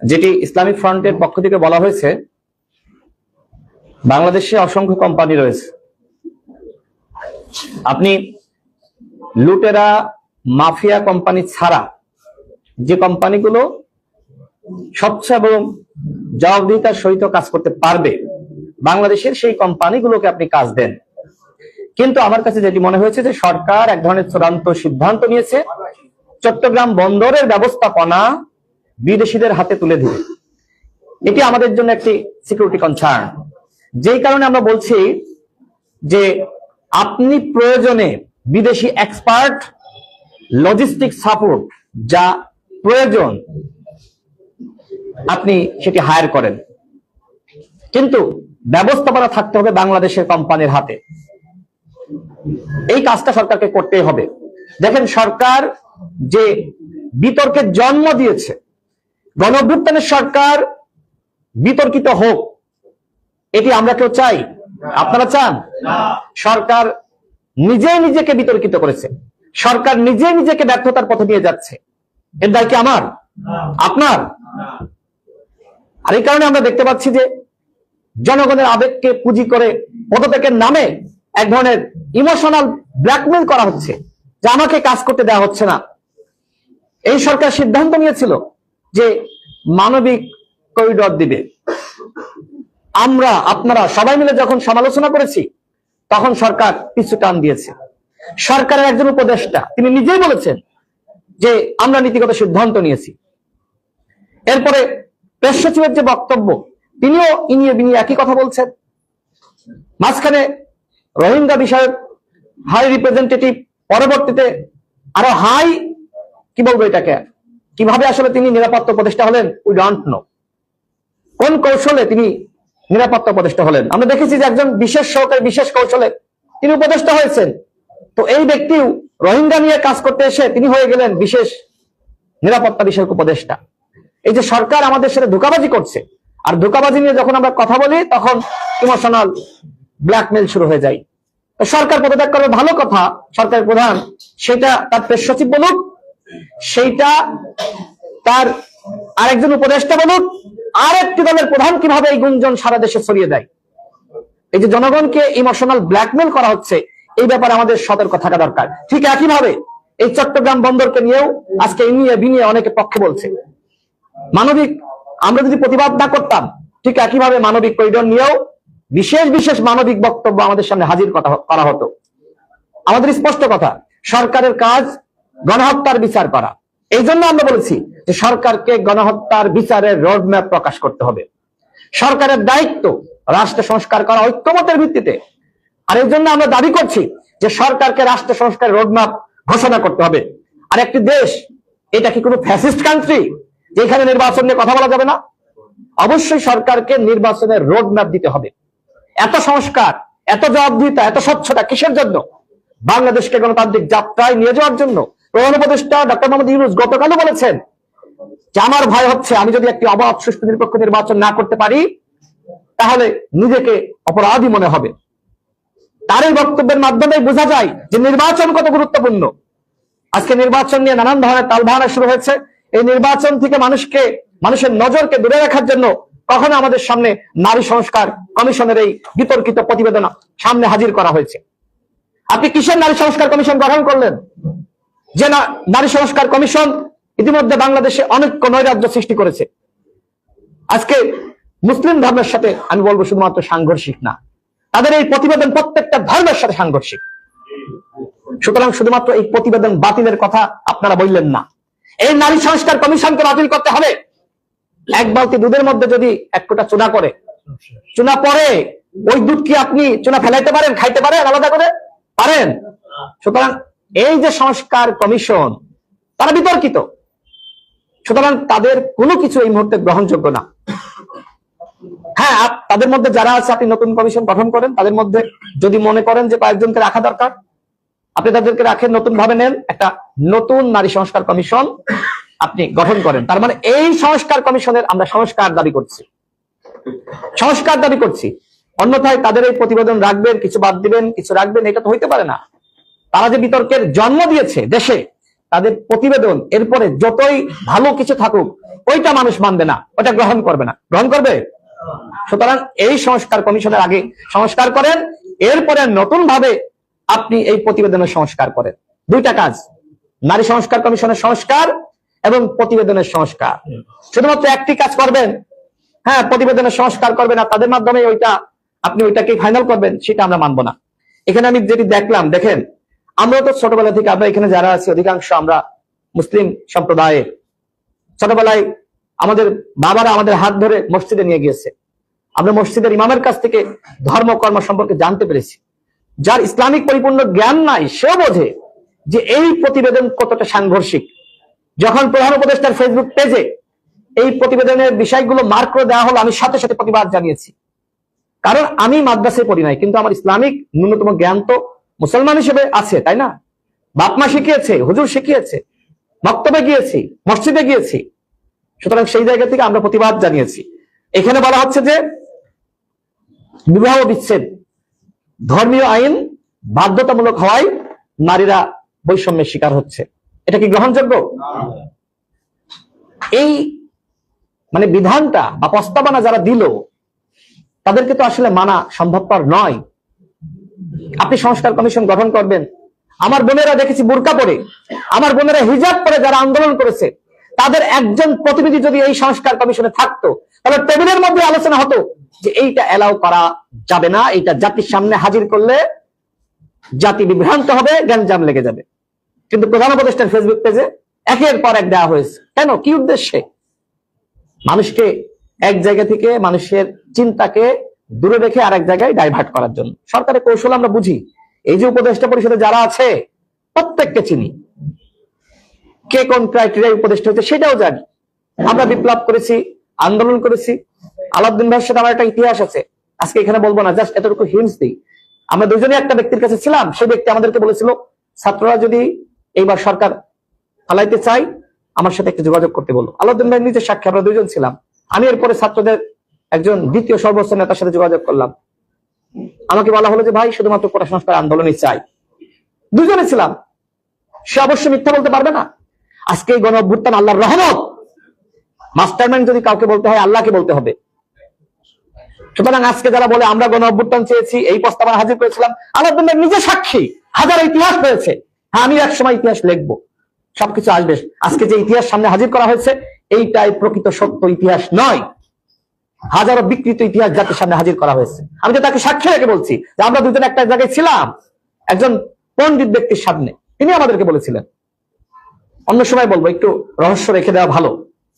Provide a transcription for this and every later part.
যেটি ইসলামিক ফ্রন্টের পক্ষ থেকে বলা হয়েছে, বাংলাদেশে অসংখ্য কোম্পানি রয়েছে। আপনি লুটেরা, মাফিয়া কোম্পানি ছাড়া যে কোম্পানিগুলো স্বচ্ছ এবং জবাবদিহিতার সহিত কাজ করতে পারবে, বাংলাদেশের সেই কোম্পানিগুলোকে আপনি কাজ দেন। কিন্তু আমার কাছে যেটি মনে হয়েছে যে সরকার এক ধরনের চূড়ান্ত সিদ্ধান্ত নিয়েছে, চট্টগ্রাম বন্দরের ব্যবস্থাপনা বিদেশিদের হাতে তুলে দিবে। এটি আমাদের জন্য একটি সিকিউরিটি কনসার্ন যেই কারণে আমরা বলছি যে আপনি প্রয়োজনে বিদেশি এক্সপার্ট লজিস্টিক সাপোর্ট যা প্রয়োজন, আপনি সেটি হায়ার করেন। কিন্তু ব্যবস্থাপনা থাকতে হবে বাংলাদেশের কোম্পানির হাতে। এই কাজটা সরকারকে করতেই হবে। দেখেন সরকার যে বিতর্কের জন্ম দিয়েছে গণঅভ্যুত্থানের সরকার বিতর্কিত হোক এটি আমরা কেউ চাই? আপনারা চান? সরকার নিজে নিজেকে বিতর্কিত করেছে। সরকার নিজে নিজেকে ব্যর্থতার পথে নিয়ে যাচ্ছে। এর দায় কি আমার? আপনার? আর এই কারণে আমরা দেখতে পাচ্ছি যে জনগণের আবেগকে পুঁজি করে পদত্যাগের নামে এক ধরনের ইমোশনাল ব্ল্যাকমেল করা হচ্ছে যে আমাকে কাজ করতে দেওয়া হচ্ছে না। এই সরকার সিদ্ধান্ত নিয়েছিল যে মানবিক করিডর দিবে। আমরা, আপনারা সবাই মিলে যখন সমালোচনা করেছি, তখন সরকার পিছু টান দিয়েছে। সরকারের একজন উপদেষ্টা, তিনি নিজেই বলেছেন যে আমরা নীতিগত সিদ্ধান্ত নিয়েছি। এরপরে প্রেস সচিবের যে বক্তব্য, তিনিও ইনিয়ে বিনিয়ে একই কথা বলছেন। মাঝখানে রোহিঙ্গা বিষয়ক হাই রিপ্রেজেন্টেটিভ পরবর্তীতে আরও হাই কি বলব এটাকে? কীভাবে আসলে তিনি নিরাপত্তা উপদেষ্টা হলেন? উই ডোন্ট নো কোন কৌশলে তিনি নিরাপত্তা উপদেষ্টা হলেন? আমরা দেখেছি যে একজন বিশেষ সহকারী, বিশেষ কৌশলে তিনি উপদেষ্টা হয়েছেন। তো এই ব্যক্তিও রোহিঙ্গা নিয়ে কাজ করতে এসে তিনি হয়ে গেলেন বিশেষ নিরাপত্তা বিষয়ক উপদেষ্টা। এই যে সরকার আমাদের সাথে ধোকাবাজি করছে, আর ধোকাবাজি নিয়ে যখন আমরা কথা বলি, তখন ইমোশনাল ব্ল্যাকমেল শুরু হয়ে যায়। সরকার পদত্যাগ করবে ভালো কথা সরকার প্রধান, সেটা তার প্রেস সচিব বলুক সেইটা তার আরেকজন উপদেষ্টা বলুক আর একটি দলের প্রধান কীভাবে এই গুঞ্জন সারা দেশে ছড়িয়ে দেয়? এই যে জনগণকে ইমোশনাল ব্ল্যাকমেল করা হচ্ছে, এই ব্যাপারে আমাদের সতর্ক থাকা দরকার। ঠিক একইভাবে এই চট্টগ্রাম বন্দরকে নিয়েও আজকে ইনিয়ে বিনিয়ে অনেকে পক্ষে বলছে। মানবিক, আমরা যদি প্রতিবাদ না করতাম, ঠিক একইভাবে মানবিক করিডোর নিয়েও বিশেষ বিশেষ মানবিক বক্তব্য আমাদের সামনে হাজির করা হতো। আমাদের স্পষ্ট কথা, সরকারের কাজ গণহত্যার বিচার করা। এই জন্য আমরা বলেছি যে সরকারকে গণহত্যার বিচারের রোডম্যাপ প্রকাশ করতে হবে। সরকারের দায়িত্ব রাষ্ট্র সংস্কার করা ঐক্যমতের ভিত্তিতে। আর এই জন্য আমরা দাবি করছি যে সরকারকে রাষ্ট্র সংস্কার রোডম্যাপ ঘোষণা করতে হবে। আর একটি দেশ, এটা কি কোনো ফ্যাসিস্ট কান্ট্রি যেখানে নির্বাচন নিয়ে কথা বলা যাবে না? অবশ্যই সরকারকে নির্বাচনের রোডম্যাপ দিতে হবে। এত সংস্কার, এত জবাবদিহিতা, এত স্বচ্ছতা কিসের জন্য? বাংলাদেশকে গণতান্ত্রিক যাত্রায় নিয়ে যাওয়ার জন্য প্রধান উপদেষ্টা ডক্টর মোহাম্মদ ইউনুস গতকালও বলেছেন যে আমার ভয় হচ্ছে, আমি যদি একটি অবাধ, সুষ্ঠু, নিরপেক্ষ নির্বাচন না করতে পারি, তাহলে নিজেকে অপরাধী মনে হবে। তার এই বক্তব্যের মাধ্যমে বোঝা যায় যে নির্বাচন কত গুরুত্বপূর্ণ। আজকে নির্বাচন নিয়ে নানান ধরনের তালভানা শুরু হয়েছে। এই নির্বাচন থেকে মানুষকে, মানুষের নজরকে দূরে রাখার জন্য কখনো আমাদের সামনে নারী সংস্কার কমিশনের এই বিতর্কিত প্রতিবেদন সামনে হাজির করা হয়েছে। আপনি কিসের নারী সংস্কার কমিশন গঠন করলেন? যে না নারী সংস্কার কমিশন ইতিমধ্যে বাংলাদেশে অনেক নৈরাজ্য সৃষ্টি করেছে। আজকে মুসলিম ধর্মের সাথে আমি বলব শুধুমাত্র সাংঘর্ষিক না, তাদের এই প্রতিবেদন প্রত্যেকটা ধর্মের সাথে সাংঘর্ষিক। সুতরাং শুধুমাত্র এই প্রতিবেদন বাতিলের কথা আপনারা বললেন না। এই নারী সংস্কার কমিশনকে বাতিল করতে হবে। এক বালতি দুধের মধ্যে যদি এক কোটা চুনা করে, চুনা পরে ওই দুধ কি আপনি চুনা ফেলাইতে পারেন, খাইতে পারেন, আলাদা করে? পারেন। সুতরাং এই যে সংস্কার কমিশন, তারা বিতর্কিত। সুতরাং তাদের কোনো কিছু এই মুহূর্তে গ্রহণযোগ্য না। হ্যাঁ তাদের মধ্যে যারা আছে, আপনি নতুন কমিশন গঠন করেন, তাদের মধ্যে যদি মনে করেন যে কয়েকজনকে রাখা দরকার, আপনি তাদেরকে রাখেন নতুন ভাবে নেন, একটা নতুন নারী সংস্কার কমিশন আপনি গঠন করেন। তার মানে এই সংস্কার কমিশনের আমরা সংস্কার দাবি করছি। সংস্কার দাবি করছি। অন্যথায় তাদের এই প্রতিবেদন রাখবেন, কিছু বাদ দিবেন, কিছু রাখবেন, এটা তো হইতে পারে না। তারা যে বিতর্কের জন্ম দিয়েছে দেশে, তাদের প্রতিবেদন, এরপরে যতই ভালো কিছু থাকুক, ওইটা মানুষ মানবে না ওটা গ্রহণ করবে না। গ্রহণ করবে? সুতরাং এই সংস্কার কমিশনের আগে সংস্কার করেন, এরপরে নতুন ভাবে আপনি এই প্রতিবেদনের সংস্কার করেন। দুইটা কাজ, নারী সংস্কার কমিশনের সংস্কার এবং প্রতিবেদনের সংস্কার। শুধুমাত্র একটি কাজ করবেন? হ্যাঁ প্রতিবেদনের সংস্কার করবেন আর তাদের মাধ্যমে ওইটা, আপনি ওইটাকে ফাইনাল করবেন, সেটা আমরা মানবো না। এখানে আমি যেটি দেখলাম, দেখেন আমরা তো ছোটবেলা থেকে আমরা এখানে যারা আছি, অধিকাংশ আমরা মুসলিম সম্প্রদায়ের। ছোটবেলায় আমাদের বাবারা আমাদের হাত ধরে মসজিদে নিয়ে গিয়েছে। আমরা মসজিদের ইমামের কাছ থেকে ধর্ম, কর্ম সম্পর্কে জানতে পেরেছি। যার ইসলামিক পরিপূর্ণ জ্ঞান নাই, সেও বোঝে যে এই প্রতিবেদন কতটা সাংঘর্ষিক। যখন প্রধান উপদেষ্টার ফেসবুক পেজে এই প্রতিবেদনের বিষয়গুলো মার্ক করে দেওয়া হলো, আমি সাথে সাথে প্রতিবাদ জানিয়েছি। কারণ আমি মাদ্রাসায় পড়ি নাই, কিন্তু আমার ইসলামিক ন্যূনতম জ্ঞান তো মুসলমান হিসেবে আছে, তাই না? বাপমা শিখিয়েছে, হুজুর শিখিয়েছে বক্তব্যে গিয়েছি, মসজিদে গিয়েছি। সুতরাং সেই জায়গা থেকে আমরা প্রতিবাদ জানিয়েছি। এখানে বলা হচ্ছে যে বিবাহ বিচ্ছেদ, ধর্মীয় আইন বাধ্যতামূলক হওয়ায় নারীরা বৈষম্যের শিকার হচ্ছে। এটা কি গ্রহণযোগ্য? এই মানে বিধানটা বা প্রস্তাবনা যারা দিল, তাদেরকে তো আসলে মানা সম্ভবপর নয়। আপনি সংস্কার কমিশন গঠন করবেন। আমার বোনেরা দেখেছি বোরকা পরে। আমার বোনেরা হিজাব পরে যারা আন্দোলন করেছে, তাদের একজন প্রতিনিধি যদি এই সংস্কার কমিশনে থাকতো, তাহলে টেবিলের মধ্যে আলোচনা হতো যে এইটা এলাও করা যাবে না, এইটা জাতির সামনে হাজির করলে জাতি বিভ্রান্ত হবে, গ্যাঞ্জাম লেগে যাবে। কিন্তু প্রধান উপদেষ্টার ফেসবুক পেজে একের পর এক দেওয়া হয়েছে। কেন? কি উদ্দেশ্যে? মানুষকে এক জায়গা থেকে মানুষের চিন্তাকে দূরে রেখে আরেক জায়গায় ডাইভার্ট করার জন্য। সরকারের কৌশল আমরা বুঝি। এই যে উপদেষ্টা পরিষদে যারা আছে, প্রত্যেককে চিনি। কে কোন ক্রাইটেরিয়া উপদেষ্টা হয়েছে সেটাও জানি। আমরা বিপ্লব করেছি, আন্দোলন করেছি। আলাউদ্দিন ভাইয়ের সাথে আমার একটা ইতিহাস আছে। আজকে এখানে বলব না জাস্ট এতটুকু হিন্টস দিই। আমরা দুজনে একটা ব্যক্তির কাছে ছিলাম, সেই ব্যক্তি আমাদেরকে বলেছিল, ছাত্ররা যদি এইবার সরকার ফালাইতে চাই আমার সাথে একটু যোগাযোগ করতে বলো। আলাউদ্দিন ভাই নিজের সাক্ষী, আমরা দুজন ছিলাম। আমি এরপরে ছাত্রদের একজন দ্বিতীয় সর্বোচ্চ নেতার সাথে যোগাযোগ করলাম। আমাকে বলা হলো যে, ভাই, শুধুমাত্র কোটা আন্দোলনই চাই। দুজনে ছিলাম। সে অবশ্যই মিথ্যা বলতে পারবে না। আজকে এই গণ অভ্যুত্থান আল্লাহর রহমত। মাস্টারম্যান যদি কাউকে বলতে হয়, আল্লাহকে বলতে হবে। সুতরাং আজকে যারা বলে, আমরা গণ অভ্যুত্থান চেয়েছি এই প্রস্তাবনা হাজির করেছিলাম। ভাই নিজে সাক্ষী হাজার ইতিহাস রয়েছে। হ্যাঁ আমি একসময় ইতিহাস লিখব। সবকিছু আসবে। আজকে যে ইতিহাস সামনে হাজির করা হয়েছে, এইটাই প্রকৃত সত্য ইতিহাস নয়। হাজারো বিকৃত ইতিহাস জাতির সামনে হাজির করা হয়েছে। আমি তো তাকে সাক্ষী রেখে বলছি যে আমরা দুজন একটা জায়গায় ছিলাম, একজন পণ্ডিত ব্যক্তির সামনে তিনি আমাদেরকে বলেছিলেন। অন্য সময় বলব, একটু রহস্য রেখে দেওয়া ভালো।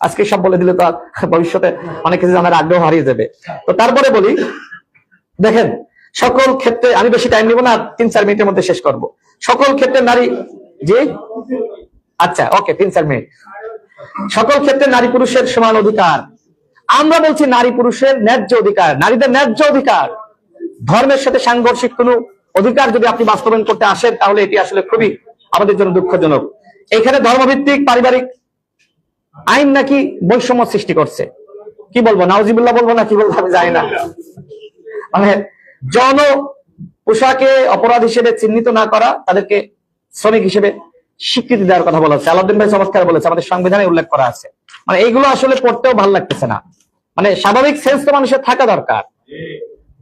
আজকে সব বলে দিলে তো ভবিষ্যতে অনেক কিছু জানার আগ্রহ হারিয়ে যাবে। তো তারপরে বলি, দেখেন, সকল ক্ষেত্রে আমি বেশি টাইম নিব না, তিন চার মিনিটের মধ্যে শেষ করব। সকল ক্ষেত্রে নারী যে আচ্ছা ওকে তিন চার মিনিট। সকল ক্ষেত্রে নারী পুরুষের সমান অধিকার। আমরা বলছি নারী পুরুষের ন্যায্য অধিকার, নারীদের ন্যায্য অধিকার। ধর্মের সাথে সাংঘর্ষিক কোনো অধিকার যদি আপনি বাস্তবায়ন করতে আসেন, তাহলে এটি আসলে খুবই আমাদের জন্য দুঃখজনক। এখানে ধর্মভিত্তিক, পারিবারিক আইন নাকি বৈষম্য সৃষ্টি করছে? কি বলব নাউজিবুল্লাহ বলব না কি বলব, আমি জানি না। মানে জন পোশাকে অপরাধ হিসেবে চিহ্নিত না করা, তাদেরকে শ্রমিক হিসেবে স্বীকৃতি দেওয়ার কথা বলা হচ্ছে। ভাই চমৎকার বলেছে, আমাদের সংবিধানে উল্লেখ করা আছে। মানে এইগুলো আসলে পড়তেও ভালো লাগতেছে না। মানে স্বাভাবিক সেন্স তো মানুষের থাকা দরকার।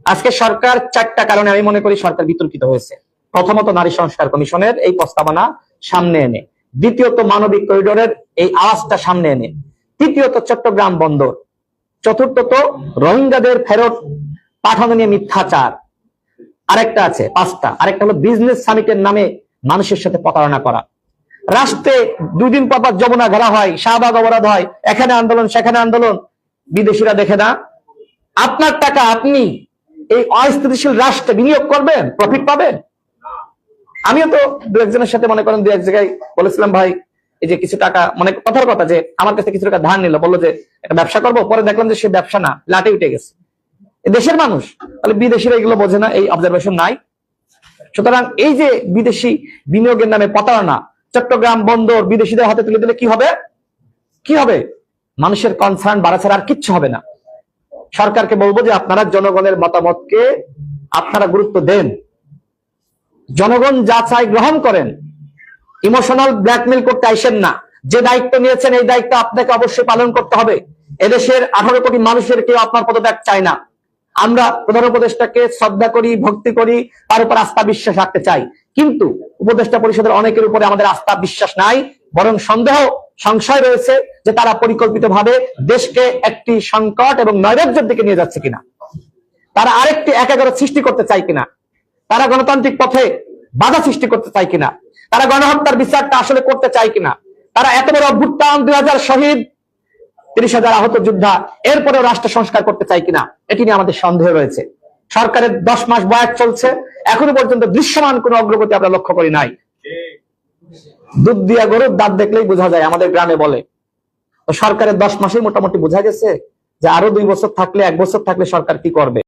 আজকে সরকার চারটা কারণে আমি মনে করি সরকার বিতর্কিত হয়েছে। প্রথমত নারী সংস্কার কমিশনের এই প্রস্তাবনা সামনে এনে। দ্বিতীয়ত মানবিক করিডোরের এই আওয়াজটা সামনে এনে। তৃতীয়ত চট্টগ্রাম বন্দর। চতুর্থত রোহিঙ্গাদের ফেরত পাঠানো নিয়ে মিথ্যাচার। আরেকটা আছে, পাঁচটা। আরেকটা হলো বিজনেস সামিটের নামে মানুষের সাথে প্রতারণা করা। রাষ্ট্রে দুই দিন পর পর যমুনা ঘেরা হয়, শাহবাগ অবরোধ হয়, এখানে আন্দোলন, সেখানে আন্দোলন। বিদেশিরা দেখে না। আপনার টাকা আপনি এই অস্থিতিশীল রাষ্ট্রে বিনিয়োগ করবেন প্রফিট পাবেন? আমিও তো দু একজনের সাথে মনে করেন, দু এক জায়গায় বলেছিলাম, ভাই, এই যে কিছু টাকা মানে কথার কথা যে আমার কাছে কিছু টাকা ধার নিল, বলল যে, একটা ব্যবসা করব। পরে দেখলাম যে সে ব্যবসা না, লাটে উঠে গেছে। দেশের মানুষ, তাহলে বিদেশিরা এগুলো বোঝে না, এই অবজারভেশন নাই। সুতরাং এই যে বিদেশি বিনিয়োগের নামে প্রতারণা চট্টগ্রাম বন্দর বিদেশিদের হাতে তুলে দিলে কি হবে? কি হবে? মানুষের কনসার্ন বাড়া আর কিচ্ছু হবে না। সরকারকে বলব যে আপনারা জনগণের মতামতকে আপনারা গুরুত্ব দেন। জনগণ যা চাই গ্রহণ করেন। ইমোশনাল ব্ল্যাকমেল করতে আইসেন না। যে দায়িত্ব নিয়েছেন, এই দায়িত্ব আপনাকে অবশ্যই পালন করতে হবে। এদেশের আঠারো কোটি মানুষের কেউ আপনার পদত্যাগ চায় না। আমরা প্রধান উপদেষ্টাকে শ্রদ্ধা করি, ভক্তি করি, তার উপর আস্থা বিশ্বাস রাখতে চাই। কিন্তু উপদেষ্টা পরিষদের অনেকের উপরে আমাদের আস্থা, বিশ্বাস নাই, বরং সন্দেহ, সংশয় রয়েছে যে তারা পরিকল্পিতভাবে দেশকে একটি সংকট এবং নৈরাজ্যের দিকে নিয়ে যাচ্ছে কিনা। তারা আরেকটি এক এগারো সৃষ্টি করতে চায় কিনা? তারা গণতান্ত্রিক পথে বাধা সৃষ্টি করতে চায় কিনা? তারা গণহত্যার বিচারটা আসলে করতে চায় কিনা? তারা এত বড় অভ্যুত্থান, দুই হাজার শহীদ, তিরিশ হাজার আহত যোদ্ধা, এরপরেও রাষ্ট্র সংস্কার করতে চাই কিনা? এটি নিয়ে আমাদের সন্দেহ রয়েছে। সরকারের দশ মাস বয়স চলছে, এখনও পর্যন্ত দৃশ্যমান কোনো অগ্রগতি আমরা লক্ষ্য করি নাই। দুধ দিয়া গরুর দাঁত দেখলেই বোঝা যায়, আমাদের গ্রামে বলে। সরকারের দশ মাসেই মোটামুটি বোঝা গেছে যে আরও দুই বছর থাকলে, এক বছর থাকলে সরকার কি করবে?